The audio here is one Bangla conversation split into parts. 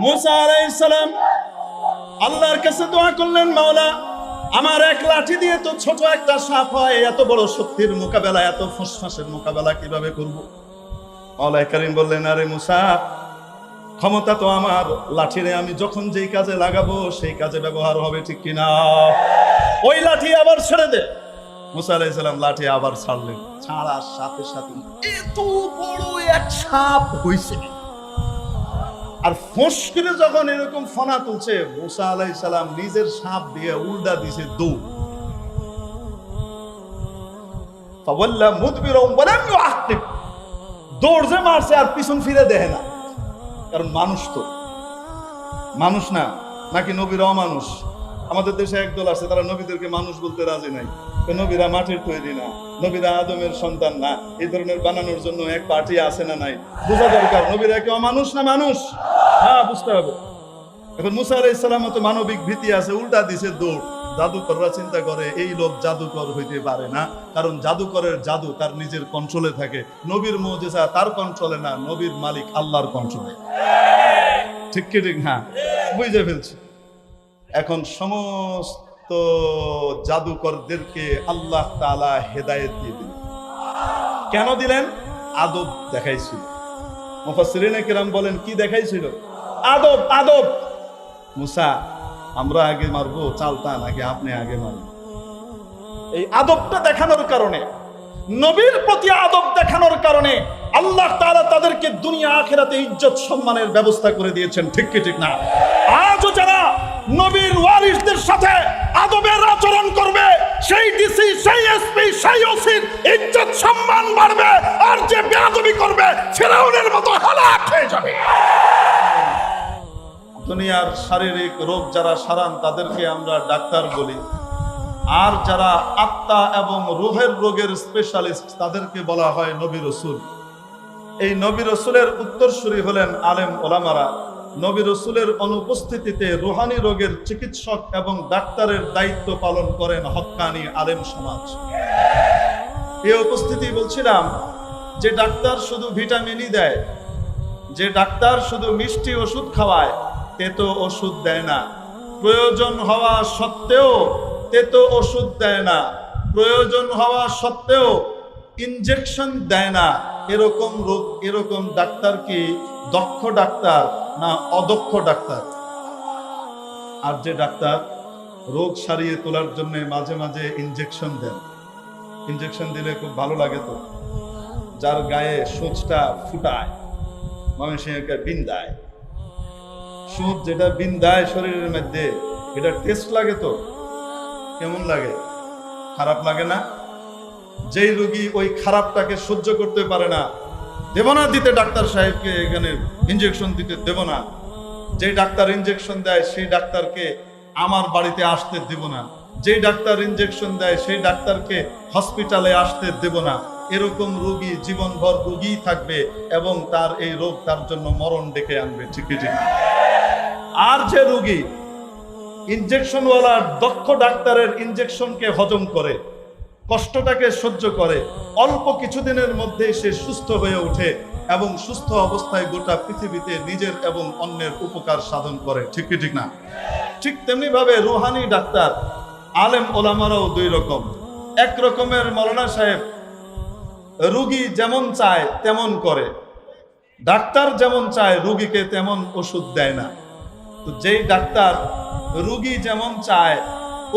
মুসা আলাইহিস সালাম আল্লাহর কাছে দোয়া করলেন, মাওলা, আমার এক লাঠি দিয়ে তো ছোট একটা সাপ হয়, এত বড় শক্তির মোকাবেলা, এত ফুসফাসের মোকাবেলা কীভাবে করব? মাওলা করিম বললেন, আরে মুসা, ক্ষমতা তো আমার, লাঠিরে আমি যখন যেই কাজে লাগাবো, সেই কাজে ব্যবহার হবে ঠিক কিনা? ওই লাঠি আবার ছেড়ে দে। মুসা আলাইহিস সালাম লাঠি আবার ছাড়লেন। ছাড়ার সাথে সাথে এত বড় এক সাপ হইছে। আর ফোঁস করে যখন এরকম ফনা তুলছে, মুসা আলাই সালাম নিজের সাপ দিয়ে উল্টা দিছে, দৌড়। ফাওয়াল্লা মুদবিরাম দৌড় যে মারছে আর পিছন ফিরে দেখে না। কারণ মানুষ তো। মানুষ না, নাকি নবীরাও মানুষ? আমাদের দেশে একদল আছে, তারা নবীদেরকে মানুষ বলতে রাজি নাই। নবীরা মাটির তৈরি না, নবীরা আদমের সন্তান না। এই ধরনের বানানোর জন্য এক পার্টি আছে না নাই? বোঝা দরকার, নবীরা কেউ মানুষ না মানুষ? হ্যাঁ বুঝতে হবে। এখন মুসা আলাই ইসলাম তো মানবিক ভীতি আছে, উল্টা দিছে দৌড়। জাদুকররা চিন্তা করে, এই লোক জাদুকর হইতে পারে না, কারণ জাদুকরের জাদু তার নিজের কন্ট্রোলে থাকে। নবীর মৌজেজা তার কন্ট্রোলে না, নবীর মালিক আল্লাহর কন্ট্রোলে ঠিক কি, ঠিক হ্যাঁ বুঝে ফেলছি। এখন সমস্ত জাদুকরদেরকে আল্লাহ তাআলা হেদায়েত দিয়ে দিলেন। কেন দিলেন? আদব দেখাইছিল। মুফাসসিরিনে কিরাম বলেন, কি দেখাইছিল? আদব আদব। মুসা আমরা আগে মারবো চালতা নাকি আপনি আগে মারবেন এই আদবটা দেখানোর কারণে নবীর প্রতি আদব দেখানোর কারণে আল্লাহ তাআলা তাদেরকে দুনিয়া আখেরাতে ইজ্জত সম্মানের ব্যবস্থা করে দিয়েছেন ঠিক কি ঠিক না? আজও যারা নবীর ওয়ারিসদের সাথে আদবের আচরণ করবে সেই ডিসি সেই এসপি সেই ওসির ইজ্জত সম্মান বাড়বে আর যে বেয়াদবি করবে ফেরাউনের মতো হালাক হয়ে যাবে। দুনিয়ার শারীরিক রোগ যারা সারান, তাদেরকে আমরা ডাক্তার বলি। আর যারা আত্মা এবং রুহের রোগের স্পেশালিস্ট তাদেরকে বলা হয় নবী রসুল। এই নবী রসুলের উত্তরসূরি হলেন আলেম ওলামারা। নবী রসুলের অনুপস্থিতিতে রুহানি রোগের চিকিৎসক এবং ডাক্তারের দায়িত্ব পালন করেন হক্কানি আলেম সমাজ। এ উপস্থিতি বলছিলাম, যে ডাক্তার শুধু ভিটামিনই দেয়, যে ডাক্তার শুধু মিষ্টি ওষুধ খাওয়ায় তেতো ওষুধ দেয় না। প্রয়োজন হওয়া সত্ত্বেও তেতো ওষুধ দেয় না। প্রয়োজন হওয়া সত্ত্বেও ইনজেকশন দেয় না। এরকম রোগ, এরকম ডাক্তার কি দক্ষ ডাক্তার না অদক্ষ ডাক্তার? আর যে ডাক্তার রোগ সারিয়ে তোলার জন্য মাঝে মাঝে ইনজেকশন দেন। ইনজেকশন দিলে খুব ভালো লাগে তো। যার গায়ে সুচটা ফুটায় ময়মনসিংহকে বিন্দায়। সুচ যেটা বিন্দায় শরীরের মধ্যে এটা টেস্ট লাগে তো? কেমন লাগে? খারাপ লাগে না? যেই রোগী ওই খারাপটাকে সহ্য করতে পারে না, দেব না দিতে ডাক্তার সাহেবকে এখানে ইনজেকশন দিতে, দেব না। যে ডাক্তার ইনজেকশন দেয়, সেই ডাক্তারকে আমার বাড়িতে আসতে দেব না। যেই ডাক্তার ইনজেকশন দেয়, সেই ডাক্তারকে হসপিটালে আসতে দেব না। এরকম রোগী জীবনভর রোগী থাকবে এবং তার এই রোগ তার জন্য মরণ ডেকে আনবে, ঠিকই ঠিক আর যে রোগী ইনজেকশনওয়ালা দক্ষ ডাক্তারের ইনজেকশনকে হজম করে, কষ্টটাকে সহ্য করে, অল্প কিছুদিনের মধ্যেই সে সুস্থ হয়ে ওঠে এবং সুস্থ অবস্থায় গোটা পৃথিবীতে নিজের এবং অন্যের উপকার সাধন করে। ঠিক কি, ঠিক না? ঠিক তেমনি ভাবে রুহানি ডাক্তার, আলেম ওলামারাও দুই রকম। এক রকমের মৌলানা সাহেব, রুগী যেমন চায় তেমন করে। ডাক্তার যেমন চায়, রুগীকে তেমন ওষুধ দেয় না। তো যেই ডাক্তার রুগী যেমন চায়,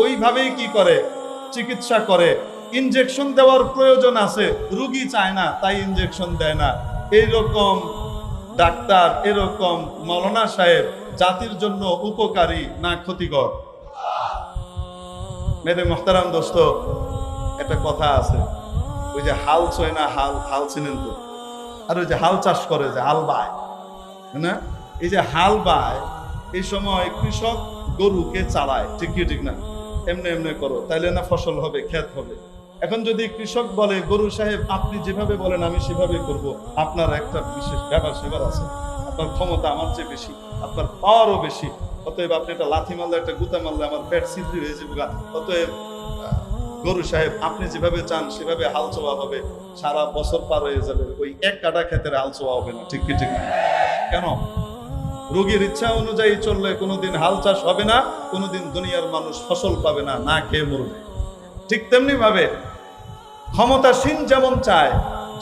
ওইভাবেই কি করে? চিকিৎসা করে। ইনজেকশন দেওয়ার প্রয়োজন আছে, রুগী চায় না, তাই ইনজেকশন দেয় না। এইরকম ডাক্তার, এরকম মৌলানা সাহেব জাতির জন্য উপকারী, না ক্ষতিকর। মেরে মোহতারাম দোস্ত, একটা কথা আছে। ওই যে হাল চয় না, হাল হাল চিনেন তো? আর ওই যে হাল চাষ করে যে হাল বায় না? এই যে হাল বায় এই সময় কৃষক গরুকে চালায় ঠিক কি, ঠিক না? এমনি এমনি করো। তাইলে না ফসল হবে, ক্ষেত হবে। এখন যদি কৃষক বলে, গরু সাহেব, আপনি যেভাবে বলেন, আমি সেভাবে করব। আপনার একটা বিশেষ ব্যাপার সেবার আছে। আপনার ক্ষমতা আমার চেয়ে বেশি, আপনার পাওয়ারও বেশি। অতএব আপনি একটা লাথি মারলে, একটা গুতা মারলে, আমার পেট সিদ্ধি হয়ে যাবে। অতএব গরু সাহেব, আপনি যেভাবে চান, সেভাবে হাল চোয়া হবে। সারা বছর পার হয়ে যাবে। ওই এক কাটা ক্ষেতের হাল চোয়া হবে না। ঠিক কি, ঠিক? কেন? রোগীর ইচ্ছা অনুযায়ী চললে কোনোদিন হাল চাষ হবে না, কোনোদিন দুনিয়ার মানুষ ফসল পাবে না না খেয়ে মরবে। ঠিক তেমনি ভাবে ক্ষমতাসীন যেমন চায়,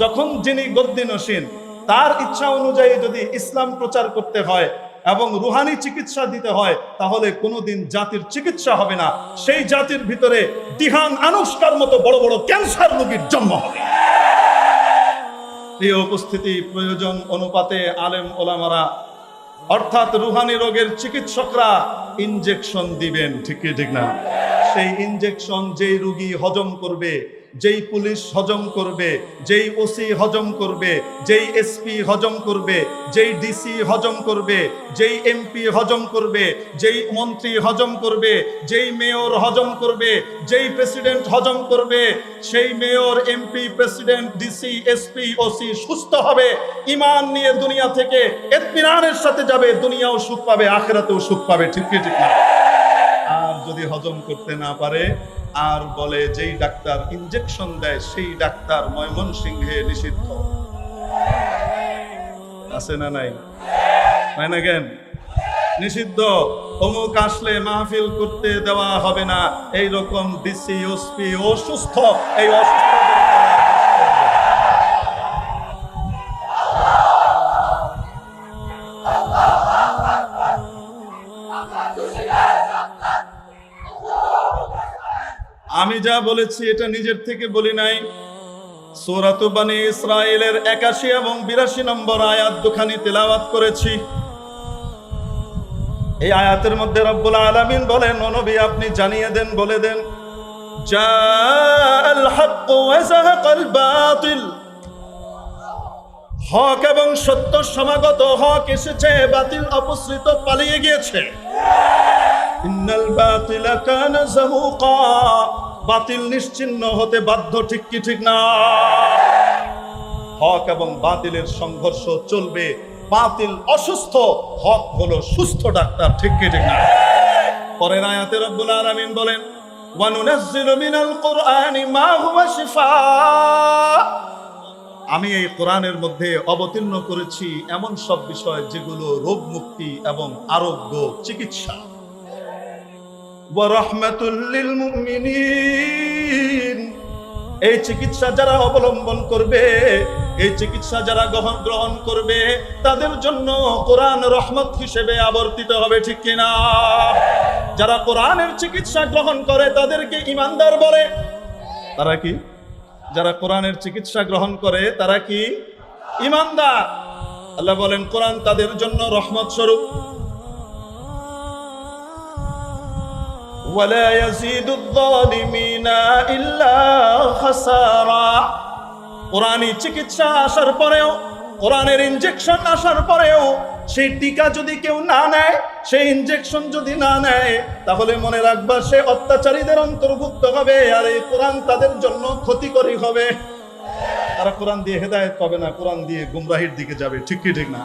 যখন যিনি গদ্দিনসীন তার ইচ্ছা অনুযায়ী যদি ইসলাম প্রচার করতে হয় এবং রুহানি চিকিৎসা দিতে হয়, তাহলে কোনোদিন জাতির চিকিৎসা হবে না। সেই জাতির ভিতরে দিহান আনুষ্কার মতো বড় বড় ক্যান্সার রোগীর জন্ম হবে। এই উপস্থিতি, প্রয়োজন অনুপাতে আলেম ওলামারা অর্থাৎ রুহানি রোগের চিকিৎসকরা ইনজেকশন দিবেন, ঠিক ঠিক না? সেই ইনজেকশন যেই রুগী হজম করবে যেই পুলিশ হজম করবে, যেই ওসি হজম করবে, যেই এসপি হজম করবে, যেই ডিসি হজম করবে, যেই এমপি হজম করবে, যেই মন্ত্রী হজম করবে, যেই মেয়র হজম করবে, যেই প্রেসিডেন্ট হজম করবে, সেই mayor, MP, president, DC, SP, OC সুস্থ হবে ইমান নিয়ে দুনিয়া থেকে এতমিনানের সাথে যাবে, দুনিয়াও সুখ পাবে, আখেরাতেও সুখ পাবে। ঠিক ঠিক আর যদি হজম করতে না পারে আর বলে, যেই ডাক্তার ইনজেকশন দেয়, সেই ডাক্তার ময়মন সিংহে নিষিদ্ধ। আছে না নাই? তাই না কেন? নিষিদ্ধ। অমুক আসলে মাহফিল করতে দেওয়া হবে না। এই রকম ডিসি ওসপি অসুস্থ, এই অসুস্থ যা বলেছি এটা নিজের থেকে বলি নাই। সূরাত বানি ইসরায়েলের একাশি এবং বিরাশি নম্বর আয়াত দুখানি তেলাওয়াত করেছি। এই আয়াতের মধ্যে রব্বুল আলামিন বলেন নবী, আপনি জানিয়ে দেন, বলে দেন হক এবং সত্য সমাগত হক এসেছে, বাতিল অপসৃত পালিয়ে গিয়েছে। ইন্নাল কানা বাতিল নিশ্চিহ্ন হতে বাধ্য ঠিক কি ঠিক না? হক এবং বাতিলের সংঘর্ষ চলবে। বাতিল অসুস্থ, হক হলো সুস্থ ডাক্তার, ঠিক কি ঠিক না? পরের আয়াতে রব্বুল আলামিন বলেন, ওয়ানুনাজ্জিলু মিনাল কুরআনি মা হুয়া শিফা। আমি এই কোরআনের মধ্যে অবতীর্ণ করেছি এমন সব বিষয় যেগুলো রোগ মুক্তি এবং আরোগ্য চিকিৎসা। এই চিকিৎসা যারা অবলম্বন করবে, এই চিকিৎসা যারা গ্রহণ গ্রহণ করবে, তাদের জন্য কোরআন রহমত হিসেবে আবর্তিত হবে, ঠিক কিনা যারা কোরআনের চিকিৎসা গ্রহণ করে, তাদেরকে ইমানদার বলে। তারা কি? যারা কোরআনের চিকিৎসা গ্রহণ করে, তারা কি? ইমানদার। আল্লাহ বলেন, কোরআন তাদের জন্য রহমত স্বরূপ। ولا يزيد الظالمين إلا خسارا কোরআনী চিকিৎসা আসার পরেও কোরআনের ইনজেকশন আসার পরেও সেই টিকা যদি কেউ না নেয় সেই ইনজেকশন যদি না নেয় তাহলে মনে রাখবা সে অত্যাচারীদের অন্তর্ভুক্ত হবে আর এই কোরআন তাদের জন্য ক্ষতিকরী হবে তারা কোরআন দিয়ে হেদায়েত পাবে না কোরআন দিয়ে গুমরাহির দিকে যাবে ঠিক কি ঠিক না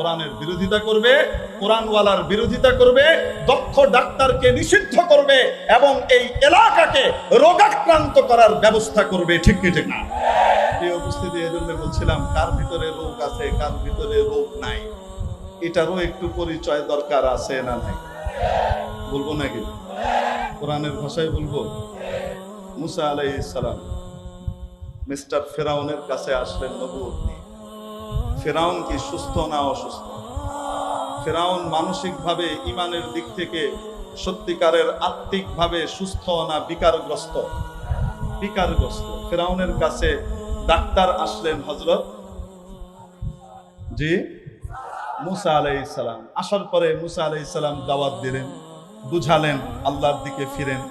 কোরআনের বিরোধিতা করবে, কোরআনওয়ালার বিরোধিতা করবে, দক্ষ ডাক্তারকে নিষিদ্ধ করবে এবং এই এলাকাকে রোগাক্রান্ত করার ব্যবস্থা করবে, ঠিক কি, ঠিক না? এই উপস্থিতি এই জন্য বলছিলাম, কার ভিতরে রোগ আছে, কার ভিতরে রোগ নাই, এটারও একটু পরিচয় দরকার আছে না নাই? বলব নাকি? কোরআনের ভাষায় বলব? মুসা আলাইহিস সালাম, মিস্টার ফেরাউনের কাছে আসলেন নবুয়ত নিয়ে ফেরাউন কি সুস্থ না অসুস্থ? ফেরাউন মানসিকভাবে ইমানের দিক থেকে সত্যিকারের আত্মিকভাবে সুস্থ না বিকারগ্রস্ত? বিকারগ্রস্ত। ফেরাউনের কাছে ডাক্তার আসলেন হজরত জি মুসা আলাইহিস সালাম। আসার পরে মুসা আলাইহিস সালাম দাওয়াত দিলেন, বুঝালেন, আল্লাহর দিকে ফিরেন।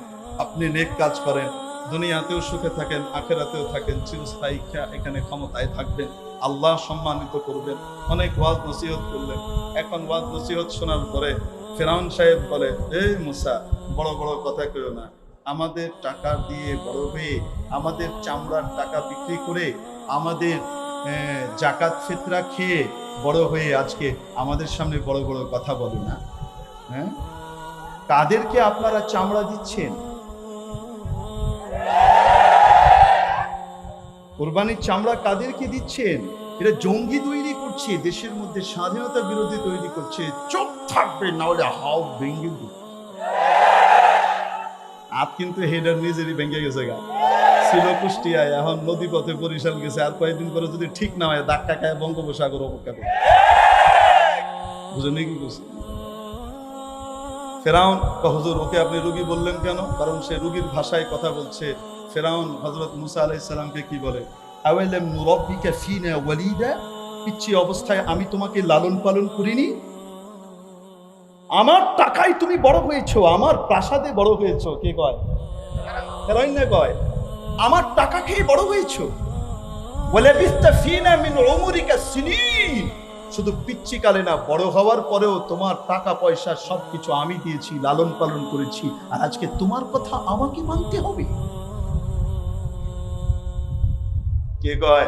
আপনি নেক কাজ করেন, দুনিয়াতেও সুখে থাকেন, আখেরাতেও থাকেন, চিরস্থায়ী এখানে ক্ষমতায় থাকবেন। আল্লাহ সম্মানিত করবেন, অনেক ওয়াজ নসিহত করলেন। এখন ওয়াজ নসিহত শোনার পরে ফেরাউন সাহেব বলে, এই মুসা, বড় বড় কথা কেউ না। আমাদের টাকা দিয়ে বড় হয়ে, আমাদের চামড়ার টাকা বিক্রি করে, আমাদের জাকাত ফিতরা খেয়ে বড় হয়ে আজকে আমাদের সামনে বড় বড় কথা বলে না। হ্যাঁ? কাদেরকে আপনারা চামড়া দিচ্ছেন? কোরবানির চামড়া কাদেরকে দিচ্ছেন? এটা জঙ্গি তৈরি করছে, দেশের মধ্যে স্বাধীনতা বিরোধী তৈরি করছে। চুপ থাকবে না হলে হাও ভেঙ্গে আপ কিন্তু হেডার নিজেরই ভেঙে গেছে গা। ছিল কুষ্টিয়ায়, এখন নদী পথে বরিশাল গেছে। আর কয়েকদিন পরে যদি ঠিক না হয়, ধাক্কা খায় বঙ্গোপসাগর অপেক্ষা করে। বুঝলেন কি করছে ফেরাউন হুজুর, ওকে আপনি রুগী বললেন কেন? কারণ সে রুগীর ভাষায় কথা বলছে। ফেরাউন হজরত মুসা আলাইসাল্লামকে কি বলে? আওয়ালাম নুরাব্বিকা ফিনা ওয়ালিদা? পিচ্ছি অবস্থায় আমি তোমাকে লালন পালন করিনি। আমার টাকায় তুমি বড় হয়েছো, আমার প্রাসাদে বড় হয়েছো। কে কয়? ফেরাউন না কয়? আমার টাকা খেয়ে বড় হয়েছো। বলে বিস্তা ফিনা মিন উমরিকা সিনিন। শুধু পিচ্ছি কালে না, বড় হওয়ার পরেও তোমার টাকা, পয়সা সবকিছু আমি দিয়েছি, লালন পালন করেছি। আর আজকে তোমার কথা আমাকে মানতে হবে। কে কয়?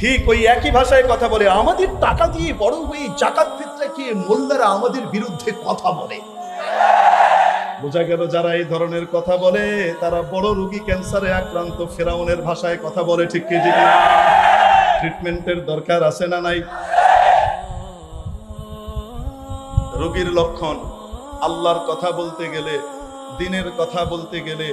ঠিক ওই একই ভাষায় কথা বলে, আমাদের টাকা দিয়ে বড় হয়ে জাকাত ফিতরা খেয়ে মোল্লারা আমাদের বিরুদ্ধে কথা বলে। বোঝা গেল যারা এই ধরনের কথা বলে, তারা বড় রোগী, ক্যান্সারে আক্রান্ত, ফেরাউনের ভাষায় কথা বলে, ঠিক কি, ঠিক ট্রিটমেন্টের দরকার আছে না নাই? রোগীর লক্ষণ, আল্লাহর কথা বলতে গেলে, দিনের কথা বলতে গেলে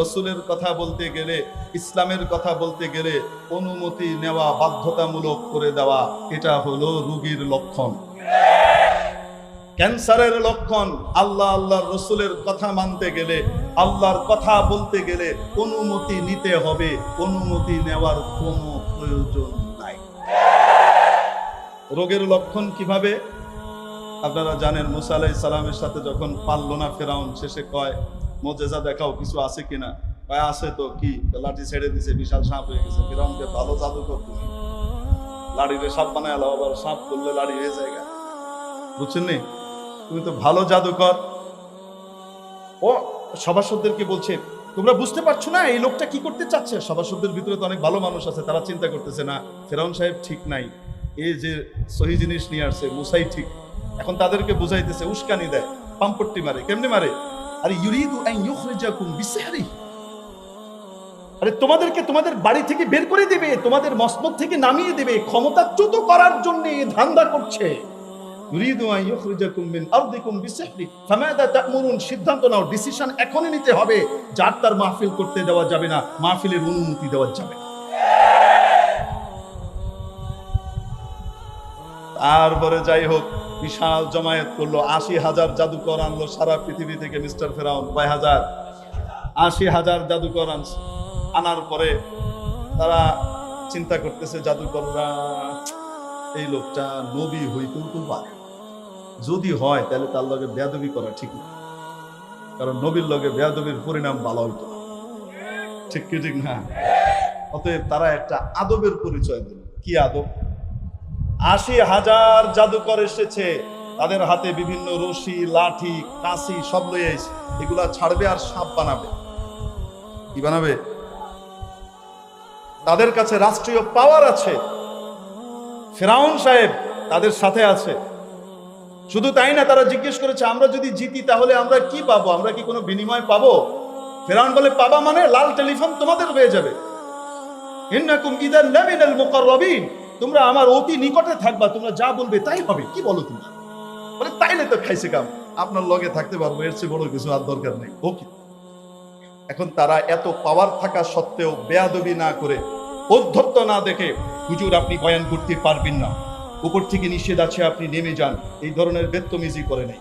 রসুলের কথা বলতে গেলে, ইসলামের কথা বলতে গেলে অনুমতি নেওয়া বাধ্যতামূলক করে দেওয়া, এটা হলো রোগীর লক্ষণ। ক্যান্সারের লক্ষণ, আল্লাহ আল্লাহর রসুলের কথা মানতে গেলে, আল্লাহর কথা বলতে গেলে অনুমতি নিতে হবে, অনুমতি নেওয়ার কোনো প্রয়োজন নাই। রোগের লক্ষণ কীভাবে? আপনারা জানেন, মুসা আলাই সালামের সাথে যখন পারল না ফেরাউন, শেষে কয় মোজেজা দেখাও কিছু আছে কিনা? কয় আছে তো কি? লাঠি ছেড়ে দিছে, বিশাল সাপ হয়ে গেছে। ফেরাউনকে ভালো জাদুকর তুমি লাড়িরে সাপ বানায় আলো আবার সাপ করলে লাড়ি হয়ে যায় গা। বুঝছেন নি? তুমি তো ভালো জাদুকর। ও, সভাসদদেরকে বলছে, তোমরা বুঝতে পারছ না এই লোকটা কি করতে চাচ্ছে? সভাসদদের ভিতরে তো অনেক ভালো মানুষ আছে, তারা চিন্তা করতেছে না, ফেরাউন সাহেব ঠিক নাই। এই যে সহি জিনিস নিয়ে আসছে, মুসাই ঠিক। এখন তাদেরকে বুঝাইতেছে, উস্কানি দেয়, পাম্পট্টি মারে। কেমনি মারে? আরে ইউরিদু আন ইউখরিজাকুম আরে তোমাদেরকে তোমাদের বাড়ি থেকে বের করে দেবে, তোমাদের মসনদ থেকে নামিয়ে দেবে ক্ষমতাচ্যুত করার জন্য ধান্দা করছে। ইউরিদু আন ইউখরিজাকুম মিন আরদিকুম ফামাদা তা'মুরুন? সিদ্ধান্ত নাও, ডিসিশন এখনই নিতে হবে। যার তার মাহফিল করতে দেওয়া যাবে না, মাহফিলের অনুমতি দেওয়া যাবে না। তারপরে যাই হোক, বিশাল জমায়েত করল, আশি হাজার জাদুকর আনলো সারা পৃথিবী থেকে মিস্টার ফেরাউন, কয় হাজার? আশি হাজার জাদুকর আনছে আনার পরে তারা চিন্তা করতেছে, জাদুকররা, এই লোকটা নবী হইতেও তো পারে যদি হয়, তাহলে তার লগে বেয়াদবি করা ঠিক না। কারণ নবীর লগে বেয়াদবির পরিণাম ভালো হইতো ঠিক কি ঠিক না? অতএব তারা একটা আদবের পরিচয় দিল। কি আদব? আশি হাজার জাদুকর এসেছে। তাদের হাতে বিভিন্ন রশি, লাঠি কাঁচি সব লয়ে এগুলা ছাড়বে আর সাপ বানাবে। কি বানাবে? তাদের কাছে রাষ্ট্রীয় পাওয়ার আছে। ফেরাউন সাহেব তাদের সাথে আছে। শুধু তাই না, তারা জিজ্ঞেস করেছে, আমরা যদি জিতি, তাহলে আমরা কি পাবো? আমরা কি কোনো বিনিময় পাবো? ফেরাউন বলে, পাবা মানে লাল টেলিফোন তোমাদের হয়ে যাবে। ইন্নাকুম ইদান লামিনাল মুকাররাবিন। তোমরা আমার অতি নিকটে থাকবা, তোমরা যা বলবে তাই হবে, কি বলো তুমি? বলে, তাইলে তো খাইছে কাম। আপনার লগে থাকতে পারব, এর চেয়ে বড় কিছু আর দরকার নেই ওকে এখন তারা এত পাওয়ার থাকা সত্ত্বেও বেয়াদবি না করে অধ্যত্ত না দেখে, হুজুর, আপনি বয়ান করতে পারবেন না। উপর থেকে নিষেধ আছে, আপনি নেমে যান। এই ধরনের বেত্তমিজি করে নেই।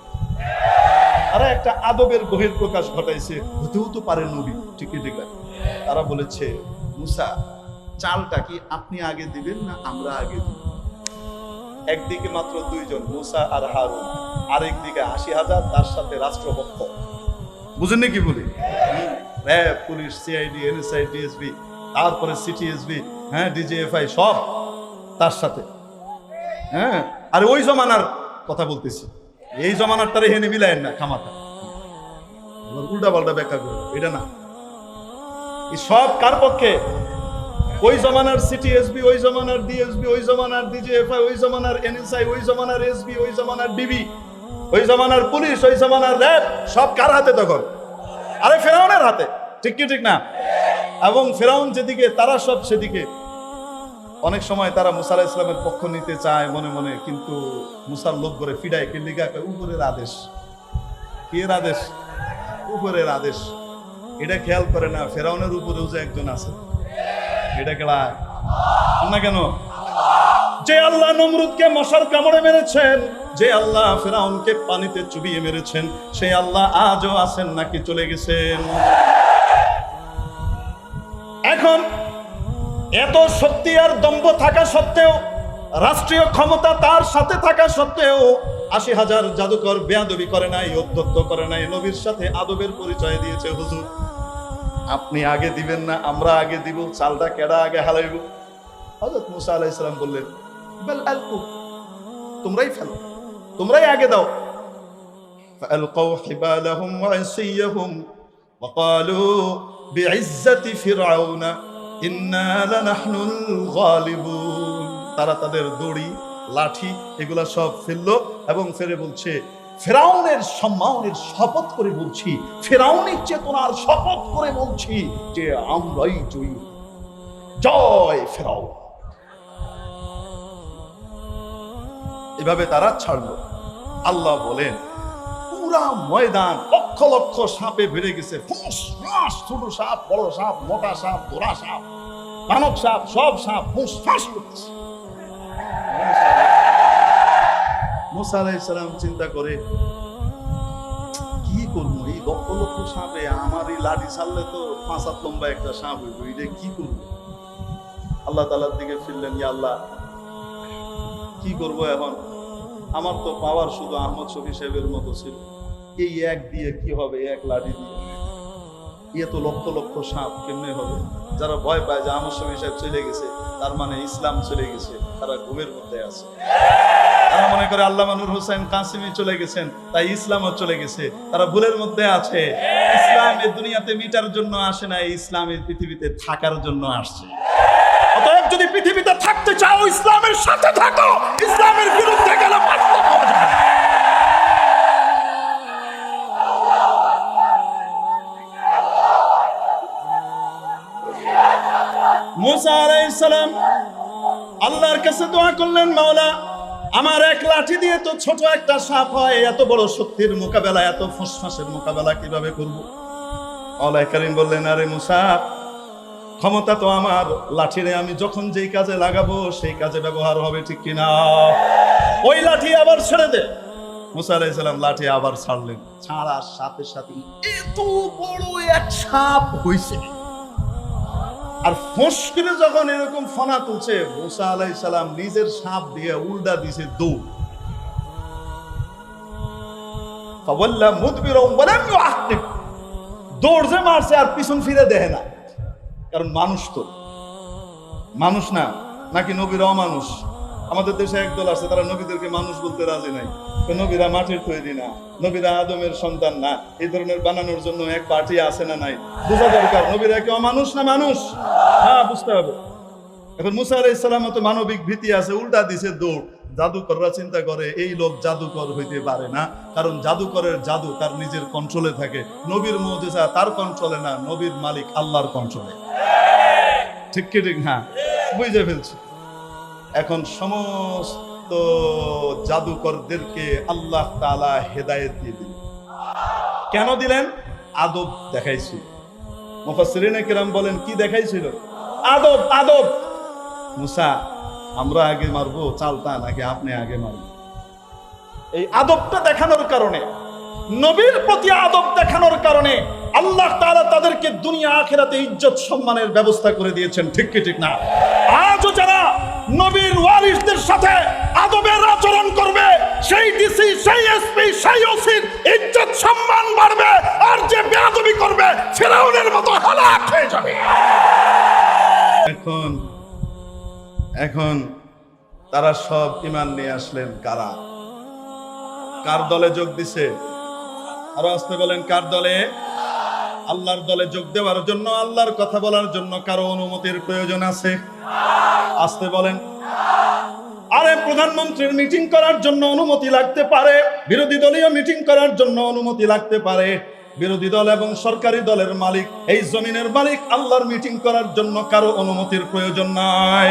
তারা একটা আদবের বহির প্রকাশ ঘটাইছে, হতেও তো পারেন নবী ঠিকই ঠিক তারা বলেছে, মুসা চালটা কি আপনি আগে দিবেন না আমরা আগে দিব? একদিকে মাত্র দুইজন, মুসা আর হারুন। আরেকদিকে আশি হাজার, তার সাথে রাষ্ট্রপক্ষ। বুঝেননি কি বলি RAB police, CID, NSI, DSB, তারপরে সিটিএসবি হ্যাঁ ডিজিএফআই, সব তার সাথে। হ্যাঁ আর ওই জমানার কথা বলতেছি। এই জমানার তারা হেনে মিলায়েন না খামাতা উল্টা পাল্টা ব্যাখ্যা করে। এটা না। সব কার পক্ষে? ওই জমানার সিটি এসবি, ওই জমানার ডিএসবি, ওই জমানার ডিজিএফআই, ওই জমানার এনএসআই, ওই জমানার এসবি, ওই জমানার ডিবি, ওই জমানার পুলিশ, ওই জমানার র্যাব, সব কার হাতে তখন? আরে ফেরাউনের হাতে। ঠিক কি, ঠিক না? এবং ফেরাউন যেদিকে, তারা সব সেদিকে। অনেক সময় তারা মুসা আলাহ ইসলামের পক্ষ নিতে চায় মনে মনে, কিন্তু মুসার লোক করে ফিডায় কিল্লিগা উপরের আদেশ। কি এর আদেশ? উপরের আদেশ। এটা খেয়াল করে না, ফেরাউনের উপরেও যে একজন আছে। এটা কেলা? না কেন? যে আল্লাহ নমরুদকে মশার কামড়ে মেরেছেন, যে আল্লাহ ফেরাউনকে পানিতে চুবিয়ে মেরেছেন সেই আল্লাহ আজও আছেন নাকি চলে গেছেন? এখন এত শক্তি আর দম্ভ থাকা সত্ত্বেও, রাষ্ট্রীয় ক্ষমতা তার সাথে থাকা সত্ত্বেও, আশি হাজার জাদুকর বেয়াদবি করে নাই অধ্যত্ত করে নাই, নবীর সাথে আদবের পরিচয় দিয়েছে হুজুর। আপনি আগে দিবেন না আমরা আগে দিব চালটা কেডা আগে হালাইব হজরত মুসা আলাইহিস সালাম বললেন বেল আলকু তোমরাই ফেলো তোমরাই আগে দাও فألقوا حبالهم وعصيهم وقالوا بعزة فرعون إنا لنحن الغالبون তারা তাদের দড়ি লাঠি এগুলা সব ফেললো এবং ফেরে বলছে ফেরাউনের সম্মানের শপথ করে বলছি, ফেরাউনের চেতনার শপথ করে বলছি যে আমরাই জয়ী। জয় ফেরাউন। এভাবে তারা ছাড়লো। আল্লাহ বলেন, পুরা ময়দান লক্ষ লক্ষ সাপে বেড়ে গেছে। ছোট সাপ, বড় সাপ, মোটা সাপ দোরা সাপ, মানব সাপ, সব সাপ, ফুস, ফাঁস করতেছে মুসা চিন্তা করে, কি করব? এই লক্ষ লক্ষ সাপে, আমার এই লাঠি ছাড়লে তো পাঁচ হাত লম্বা একটা সাপ হইব, এটা কি করব? আল্লাহ তালার দিকে ফিরলেন, ইয়া আল্লাহ, কি করব এখন? আমার তো পাওয়ার শুধু আহমদ শফি সাহেবের মতো ছিল। এই এক দিয়ে কি হবে? এক লাঠি দিয়ে। ইয়ে তো লক্ষ লক্ষ সাপ, কেমনে হবে? যারা ভয় পায় যে আহমদ শফি সাহেব চলে গেছে, তার মানে ইসলাম চলে গেছে, তারা ঘুমের মধ্যে আছে। তারা মনে করে আল্লাহ মানুর হোসেন কাসিমি চলে গেছেন, তাই ইসলামও চলে গেছে। তারা ভুলের মধ্যে আছে। ইসলাম দুনিয়াতে মিটার জন্য আসে না ইসলামের পৃথিবীতে থাকার জন্য আসছে। অতএব যদি পৃথিবীতে থাকতে চাও, ইসলামের সাথে থাকো। ইসলামের বিরুদ্ধে গেলে। মুসা আলাইহিস সালাম আল্লাহর কাছে দোয়া করলেন, মাওলা আমার এক লাঠি দিয়ে তো ছোট একটা সাপ হয়। এত বড় শক্তির মোকাবেলা, এত ফুসফাসের মোকাবেলা কীভাবে করব? আল্লাহ কারিম বললেন, আরে মুসা, ক্ষমতা তো আমার। লাঠিরে আমি যখন যেই কাজে লাগাবো, সেই কাজে ব্যবহার হবে ঠিক কিনা? ওই লাঠি আবার ছেড়ে দে। মুসা আলাইসালাম লাঠি আবার ছাড়লেন। ছাড়ার সাথে সাথে এত বড় এক সাপ হইছে। আর ফসকিরে যখন এরকম ফনা তুলছে, মুসা আলাই সালাম নিজের সাপ দিয়ে উল্টা দিছে দৌড়। দৌড় যে মারছে আর পিছন ফিরে দেহে না। কারণ মানুষ তো। মানুষ না, নাকি নবীর অমানুষ আমাদের দেশে একদল আছে তারা নবীদেরকে মানুষ বলতে রাজি নাই। নবীরা মাটির তৈরি না নবীরা আদমের সন্তান না এই ধরনের বানানোর জন্য এক পার্টি আছে না নাই? বোঝা দরকার নবীরা কি অমানুষ না মানুষ? হ্যাঁ বুঝতে হবে। এখন মুসা আলাই ইসলাম তো মানবিক ভীতি আছে উল্টা দিছে দৌড়। জাদুকররা চিন্তা করে এই লোক জাদুকর হইতে পারে না কারণ জাদুকরের জাদু তার নিজের কন্ট্রোলে থাকে। নবীর মৌজেজা তার কন্ট্রোলে না নবীর মালিক আল্লাহর কন্ট্রোলে ঠিক কি ঠিক হ্যাঁ বুঝে ফেলছি। এখন সমস্ত জাদুকরদেরকে আল্লাহ তাআলা হেদায়েত দিয়ে দিলেন। কেন দিলেন? আদব দেখাইছিল। মুফাসসিরিনে কিরাম বলেন, কি দেখাইছিল? আদব আদব! মুসা, আমরা আগে মারবো চালতা আগে আপনি আগে মারবো এই আদবটা দেখানোর কারণে নবীর প্রতি আদব দেখানোর কারণে আল্লাহ তারা তাদেরকে দুনিয়া আখেরাতে ইজ্জত সম্মানের ব্যবস্থা করে দিয়েছেন, ঠিক কি, ঠিক না? আজও যারা নবীর ওয়ারিসদের সাথে আদবের আচরণ করবে, সেই ডিসি সেই এসপি সেই ওসির ইজ্জত সম্মান বাড়বে, আর যে বেয়াদবি করবে, ফেরাউনের মতো হালাক হয়ে যাবে। এখন এখন তারা সব ইমান নিয়ে আসলেন কারা? কার দলে যোগ দিছে? আরও আসতে বলেন কার দলে? আল্লাহর দলে যোগ দেওয়ার জন্য, আল্লাহর কথা বলার জন্য কারও অনুমতির প্রয়োজন আছে? আসতে বলেন। আরে, প্রধানমন্ত্রীর মিটিং করার জন্য অনুমতি লাগতে পারে, বিরোধী দলীয় মিটিং করার জন্য অনুমতি লাগতে পারে। বিরোধী দল এবং সরকারি দলের মালিক, এই জমিনের মালিক, আল্লাহর মিটিং করার জন্য কারও অনুমতির প্রয়োজন নাই।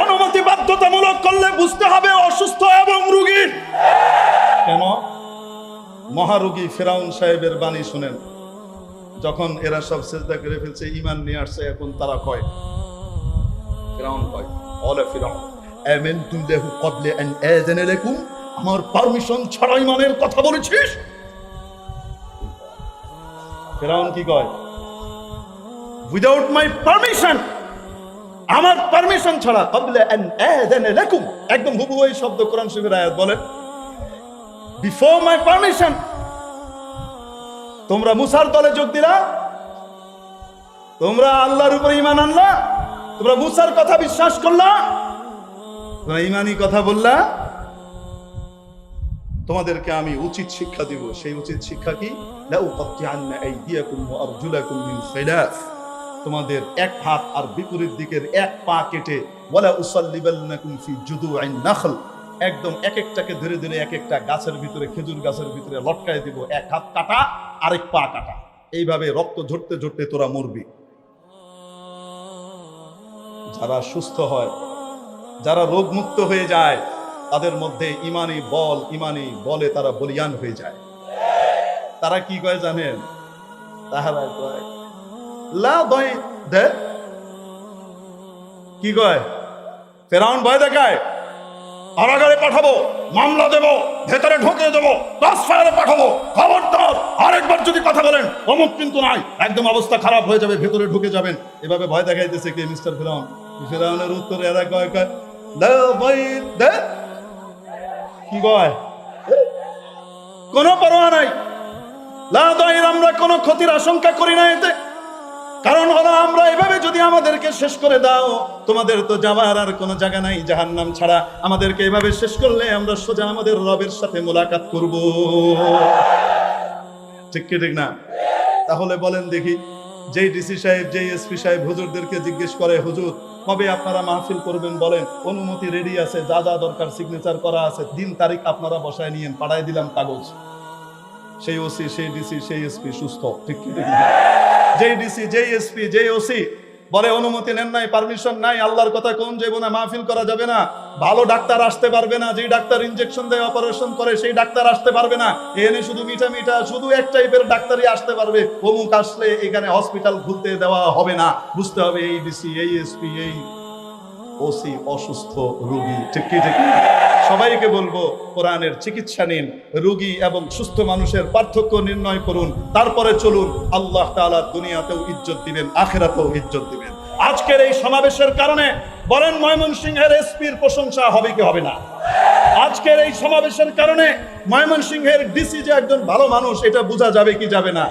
অনুমতি বাধ্যতামূলক করলে বুঝতে হবে অসুস্থ এবং রুগী। কেন মহারোগী ফেরাউন সাহেবের বাণী শুনেন। যখন এরা সব চেষ্টা করে ফেলছে ইমান নিয়ে আসছে, এখন তারা কয়? ফেরাউন কয় অলে ফেরাউন আমেনতুম লাহু ক্বাবলা আন আযানা লাকুম আমার পারমিশন ছাড়া ইমানের কথা বলেছিস? ফেরাউন কি কয়? উইদাউট মাই পারমিশন আমার পারমিশন ছাড়া ক্বাবলা আন আযানা লাকুম একদম হুবহু এই শব্দ কোরআন শরীফের আয়াত বলেন বিফোর মাই পারমিশন তোমরা মুসার দলে যোগ দিলা। তোমরা আল্লাহর উপরে ইমান আনলা। তোমরা মুসার কথা বিশ্বাস করলা। তোমরা ইমানি কথা বললা। তোমাদেরকে আমি উচিত শিক্ষা দিব। সেই উচিত শিক্ষা কি? তোমাদের এক হাত আর বিপরীত দিকের এক পা কেটে, ওয়ালা উসাল্লিবান্নাকুম ফি জুদুআইন নাখল। একদম এক একটাকে ধরে ধরে এক একটা গাছের ভিতরে, খেজুর গাছের ভিতরে লটকায় দিব এক হাত কাটা, আরেক পা কাটা। এইভাবে রক্ত ঝরতে ঝরতে তোরা মরবি। যারা সুস্থ হয়, যারা রোগমুক্ত হয়ে যায়, তাদের মধ্যে ইমানি বল ইমানি বলে তারা বলিয়ান হয়ে যায়। তারা কি কয় জানেন? তাহারা কয়, লা ভয় দে। কি কয়? ফেরাউন ভয় দেখায়? কারাগারে পাঠাবো, মামলা দেবো, ভেতরে ঢুকিয়ে দেবো ফায়ারে পাঠাবো। খবরদার, আরেকবার যদি কথা বলেন, অমুক কিন্তু নাই। একদম অবস্থা খারাপ হয়ে যাবে, ভেতরে ঢুকে যাবেন। এভাবে ভয় দেখাইতেছে কে, মিস্টার ফেরাউন? ফেরাউনের উত্তরে এরা কয় কয় কি কোনো পরোয়া নাই। লা দয়ের আমরা কোনো ক্ষতির আশঙ্কা করি না এতে। কারণ হলো আমরা এভাবে যদি আমাদেরকে শেষ করে দাও, তোমাদের তো যাওয়ার আর কোনো জায়গা নাই, জাহান্নাম ছাড়া। আমাদেরকে এভাবে শেষ করলে আমরা সোজা আমাদের রবের সাথে মোলাকাত করব। ঠিক কি, ঠিক না? তাহলে বলেন দেখি, যেই ডিসি সাহেব, যেই এসপি সাহেব হুজুরদেরকে জিজ্ঞেস করে, হুজুর, কবে আপনারা মাহফিল করবেন বলেন? অনুমতি রেডি আছে, যা যা দরকার সিগনেচার করা আছে, দিন, তারিখ আপনারা বসায় নিয়েন, পাঠায় দিলাম কাগজ। সেই ওসি, সেই ডিসি, সেই এসপি সুস্থ, ঠিক কি, ঠিক না? যেই ডিসি যেই ওসি বলে অনুমতি নেন নাই, পারমিশন নাই, আল্লাহর কথা কোন যাব না মাহফিল করা যাবে না। ভালো ডাক্তার আসতে পারবে না, যেই ডাক্তার ইনজেকশন দেয় অপারেশন করে, সেই ডাক্তার আসতে পারবে না। এনে শুধু মিঠা মিঠা, শুধু এক টাইপের ডাক্তারই আসতে পারবে। অমুক আসলে এখানে হসপিটাল খুলতে দেওয়া হবে না। বুঝতে হবে এই ডিসি এই এসপি এই ওসি অসুস্থ রোগী। ঠিক কি, ঠিক? সবাইকে বলব, কোরআনের চিকিৎসা নিন, রুগী এবং সুস্থ মানুষের পার্থক্য নির্ণয় করুন, তারপরে চলুন, আল্লাহ তাআলা দুনিয়াতেও ইজ্জত দিবেন, আখেরাতেও ইজ্জত দিবেন। আজকের এই সমাবেশের কারণে বলেন ময়মনসিংহের এসপির প্রশংসা হবে কি হবে না? আজকের এই সমাবেশের কারণে ময়মনসিংহের ডিসি যে একজন ভালো মানুষ, এটা বোঝা যাবে কি যাবে না।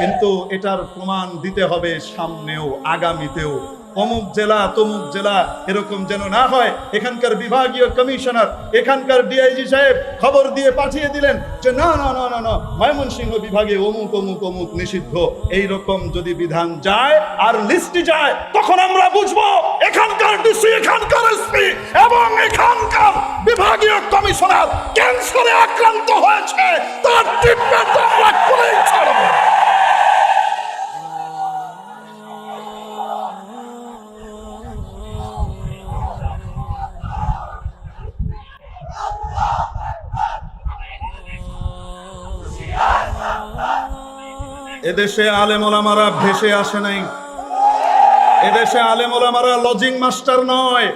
কিন্তু এটার প্রমাণ দিতে হবে সামনেও, আগামীতেও। অমুক জেলা, তমুক জেলা, এরকম যেন না হয়। এখানকার বিভাগীয় কমিশনার, এখানকার ডিআইজি সাহেব খবর দিয়ে পাঠিয়ে দিলেন যে, না না না না না, ময়মনসিংহ বিভাগে অমুক অমুক অমুক নিষিদ্ধ। এই রকম যদি বিধান যায় আর লিস্টে যায়, তখন আমরা বুঝব এখানকার ডিসি, এখানকার এসপি এবং এখানকার বিভাগীয় কমিশনার ক্যান্সারে আক্রান্ত হয়েছে? তার ট্রিটমেন্ট আমরা করেই ছাড়বো। এদেশে আলেমোলামারা ভেসে আসে নাই। এদেশে আলেমোলামারা লজিং মাস্টার নয়।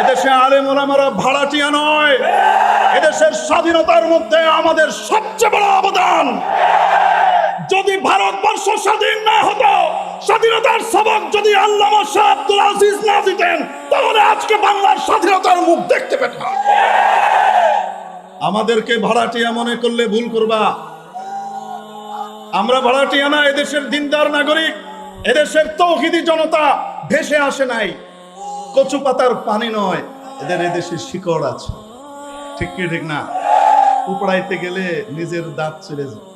এদেশে আলেমোলামারা ভাড়াটিয়া নয়। এদেশের স্বাধীনতার মধ্যে আমাদের সবচেয়ে বড় অবদান। যদি ভারতবর্ষ স্বাধীন না হতো, স্বাধীনতার সবক যদি আল্লামা শাহ আব্দুল আজিজ না দিতেন, তাহলে আজকে বাংলার স্বাধীনতার মুখ দেখতে পেতাম। আমাদেরকে ভাড়াটিয়া মনে করলে ভুল করবা। আমরা ভাড়াটিয়া না এদেশের দিনদার নাগরিক এদেশের তৌহিদি জনতা ভেসে আসে নাই কচু পাতার পানি নয় এদের এদেশে শিকড় আছে ঠিক কি ঠিক না উপড়াইতে গেলে নিজের দাঁত ছেড়ে যায়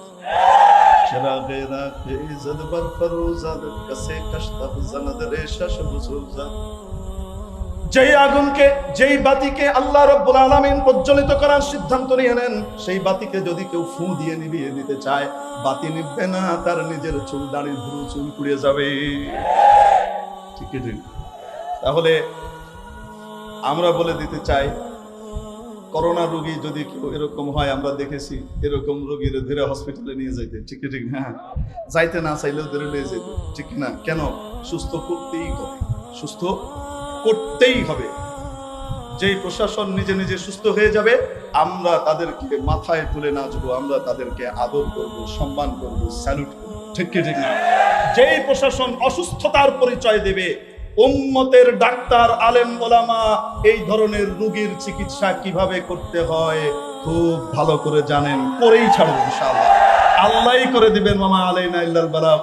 چراغ راق زد بر فروزد کسی کشت زند ریشش بزوزد যেই আগুনকে, যেই বাতিকে আল্লাহ রব্বুল আলামিন প্রজ্বলিত করার সিদ্ধান্ত নিয়ে নেন, সেই বাতিকে যদি কেউ ফু দিয়ে নিভিয়ে দিতে চায়, বাতি নিবে না, তার নিজের চুল দাড়ি ভুরু, চুল পুড়ে যাবে। ঠিক? তাহলে আমরা বলে দিতে চাই, করোনা রোগী যদি কেউ এরকম হয়, আমরা দেখেছি এরকম রোগীর ধীরে হসপিটালে নিয়ে যাইতে। ঠিক ঠিক? না যাইতে না চাইলেও ধরে নিয়ে যেত ঠিক না? কেন? সুস্থ করতেই হবে। সুস্থ করতেই হবে। যেই প্রশাসন নিজে নিজে সুস্থ হয়ে যাবে, আমরা তাদেরকে মাথায় তুলে নাচবো, আমরা তাদেরকে আদর করব, সম্মান করব স্যালুট করব। ঠিক কি, ঠিক না? যেই প্রশাসন অসুস্থতার পরিচয় দেবে, উম্মতের ডাক্তার, আলেম, ওলামা, এই ধরনের রোগীর চিকিৎসা কীভাবে করতে হয়, খুব ভালো করে জানেন, করেই ছাড়বেন ইনশাআল্লাহ। আল্লাহই করে দিবেন মামা আলাইনা ইল্লাল বালা।